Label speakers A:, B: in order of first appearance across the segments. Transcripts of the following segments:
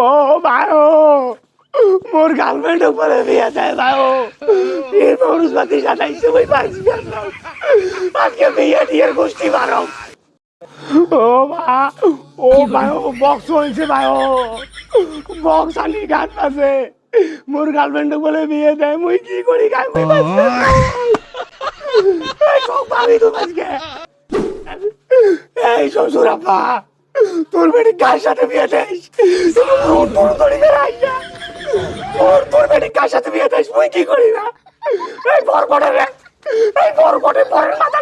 A: ও ভাই ও মোর গার্লফ্রেন্ড উপরে বিয়ে দেয় ভাই ও। এই মরুজবাতি সাজাইছে ওই পাঁচি আজকে বিয়ে টিয়ের গোষ্ঠী বারো ও মা ও ভাই ও বক্স হয়েছে ভাই ও। বক্স আনি গান আছে মোর গার্লফ্রেন্ড বলে বিয়ে দেয় মুই কি করি বাঁচতে চাই। এই সব ভাবি তো আজকে। এই শ্বশুর আপা তোর বেটি কার সাথে বিয়ে তোর তোর বেটি কার সাথে বিয়ে কি করি না? এই এই মাথা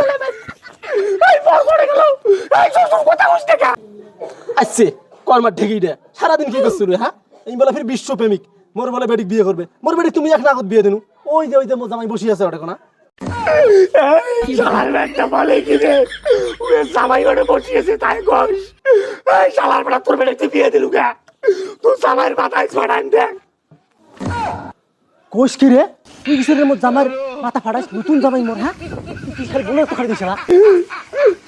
A: বেড়ে এই গেল। এই শ্বশুর কথা কা
B: আসছে কর্মার ঢেকি দে। সারাদিন কি করছ রে হ্যাঁ? এই বলে ফির বিশ্বপ্রেমিক। মোর বলে বেটিক বিয়ে করবে। মোর বেটিক তুমি এক নাগত বিয়ে দিনু। ওই যে ওই যে মোর জামাই আছে ওটা
A: এই শালার ব্যাগটা বলে কি রে জামাই ঘরে বসিয়েছে তাই কস। এই শালার বেটা তোর বেটা বিয়ে দিলু কে তোর জামাইয়ের মাথায় ছড়ান দেখ
B: কোষ কি রে? তুই কিসের মোর জামার মাথা ফাটাস? নতুন জামাই মোর হ্যাঁ তুই খালি বলে তো দিছ না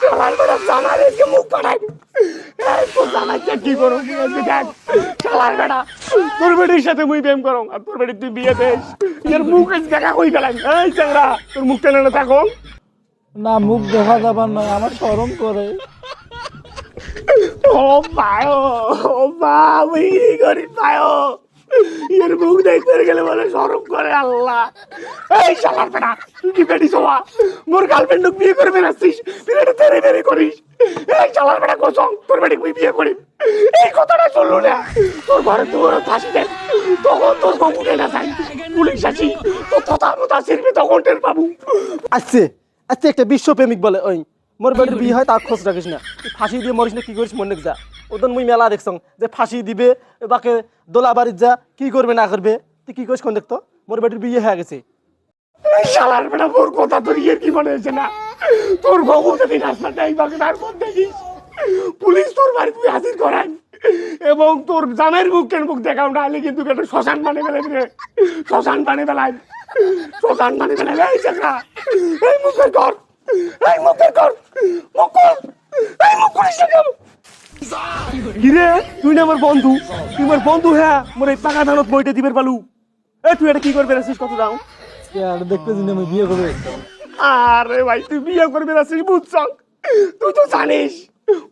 A: শালার বেটা জামাইয়ের এসে মুখ পাঠাই এই তোর জামাইকে কি করো কি আছে দেখ। শালার বেটা তোর বেটির সাথে মুই প্রেম করং আর তোর বেটি তুই বিয়ে দেস। এর মুখ দেখা কই গেলাম। এই চ্যাংরা তোর মুখ টেনে না থাকো।
C: না মুখ দেখা যাবার নয় আমার শরম করে।
A: ও পায়ো ও মা আমি করি পায়ো? এর মুখ দেখতে গেলে বলে সরম করে আল্লাহ। এই শালার বেটা, তুই কি মোর গার্লফ্রেন্ড বিয়ে করে বেড়াচ্ছিস এটা তেরে বেরে করিস। এই শালার কসম, তোর বেটি বিয়ে করি। এই কথাটা শুনলো না? তোর ঘরে তোর ফাঁসি দেন। তখন তোর উঠে না যাই পুলিশ আসি তো তথা মতা ছিড়বি তখন টের পাবু।
B: আসছে আসছে একটা বিশ্বপ্রেমিক বলে, ওই। মোর বেটির বিয়ে হয়, তার খোঁজ রাখিস না। ফাঁসি দিয়ে মরিস না, কি করিস, মনে যা। ওদের মুই মেলা দেখছং, যে ফাঁসি দিবে বাকে দোলা বাড়ির যা কি করবে, না করবে, তুই কি কোন দেখতো মোর বেটির বিয়ে হয়ে গেছে।
A: শালার কথা তোর ইয়ের কি না? তোর বউ যদি দেখিস। পুলিশ তোর তুই হাজির এবং তোর জামের মুখ মুখ দেখাও না কিন্তু শ্মশান বানিয়ে ফেলে রে শ্মশান বানিয়ে ফেলাই। শ্মশান বানিয়ে ফেলে মুখের কর এই মুখের মুখ এই মুখ করিস? কিরে? তুই না আমার বন্ধু। তুই আমার বন্ধু হ্যাঁ? মোর এই পাকা ধানত বইটা দিবের পালু। এ তুই এটা কি করবে রাখিস কত দাও।
C: আর দেখতেছি না আমি বিয়ে করে
A: আরে ভাই তুই বিয়ে করবি সেই বুঝছ? তুই তো জানিস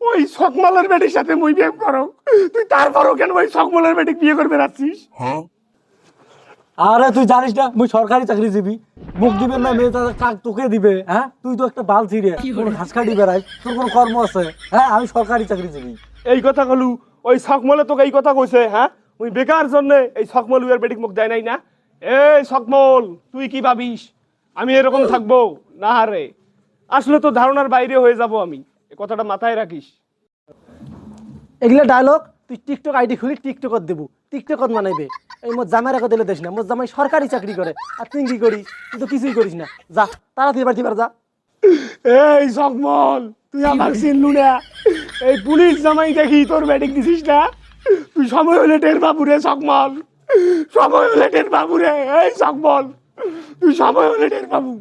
A: ওই সকমালের বেটির সাথে মুই বিয়ে করো। তুই তারপরও কেন ওই সকমালের বেটিক বিয়ে করবে রাখছিস
C: আরে তুই জানিস না মুই সরকারি চাকরিজীবী মুখ দিবে না মেয়ে তাদের কাক তোকে দিবে হ্যাঁ? তুই তো একটা বাল ছিঁড়ে কোনো ঘাস কাটি বেড়াই তোর কোনো কর্ম আছে? হ্যাঁ আমি সরকারি চাকরিজীবী
A: এই কথা কলু ওই সকমলে তোকে এই কথা কইছে হ্যাঁ? ওই বেকার জন্য এই সকমল উয়ার বেটিক মুখ দেয় নাই না? এই সকমল তুই কি ভাবিস? আমি এরকম থাকব? না রে। আসলে তো ধারণার বাইরে হয়ে যাব আমি। এ কথাটা মাথায় রাখিস।
B: এগুলো ডায়লগ তুই টিকটক আইডি খুলি টিকটকত দেবো। টিকটকত মানাইবে এই মোর জামাই রাখা দিলে দেশ না, মোর জামাই সরকারি চাকরি করে, আর তুই কি করিস? তুই তো কিছুই করিস না। যা, তাড়াতাড়ি বাড়ি যা।
A: এই সকমল তুই আমার চিনলু না। এই পুলিশ জামাই দেখি তোর ব্যাটিং দিছিস না? তুই সময় হলে টের বাবু রে সকমল সময় হলে টের বাবু রে, এই সকমল তুই সময় হলে টের বাবু